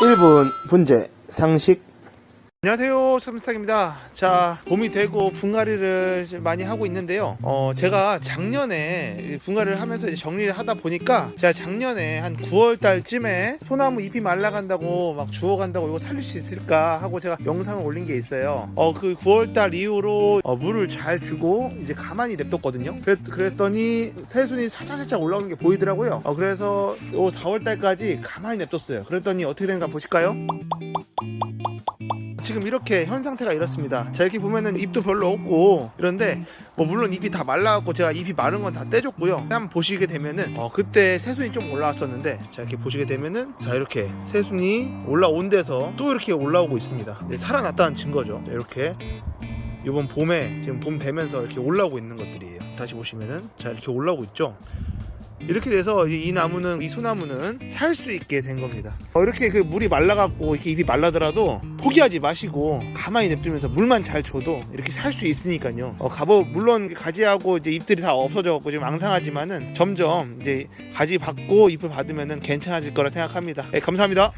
1분 분재 상식 안녕하세요 삼스탁입니다. 자 봄이 되고 분갈이를 많이 하고 있는데요. 어 제가 작년에 이 분갈이를 하면서 정리를 하다 보니까 제가 작년에 한 9월 달쯤에 소나무 잎이 말라간다고 막 주워간다고 이거 살릴 수 있을까 하고 제가 영상을 올린 게 있어요. 어 그 9월 달 이후로 어, 물을 잘 주고 이제 가만히 냅뒀거든요. 그랬, 그랬더니 새순이 살짝살짝 올라오는 게 보이더라고요. 어 그래서 요 4월 달까지 가만히 냅뒀어요. 그랬더니 어떻게 된가 보실까요 지금 이렇게 현 상태가 이렇습니다. 자 이렇게 보면은 잎도 별로 없고 이런데 뭐 물론 잎이 다 말라갖고 제가 잎이 마른 건 다 떼줬고요. 한번 보시게 되면은 어 그때 새순이 좀 올라왔었는데 자 이렇게 보시게 되면은 자 이렇게 새순이 올라온 데서 또 이렇게 올라오고 있습니다. 살아났다는 증거죠. 자, 이렇게 이번 봄에 지금 봄 되면서 이렇게 올라오고 있는 것들이에요. 다시 보시면은 자 이렇게 올라오고 있죠. 이렇게 돼서 이, 이 나무는 이 소나무는 살 수 있게 된 겁니다. 어, 이렇게 그 물이 말라갖고 이렇게 잎이 말라더라도 포기하지 마시고 가만히 냅두면서 물만 잘 줘도 이렇게 살 수 있으니까요. 어, 갑옷 물론 가지하고 이제 잎들이 다 없어져갖고 지금 앙상하지만은 점점 이제 가지 받고 잎을 받으면은 괜찮아질 거라 생각합니다. 네, 감사합니다.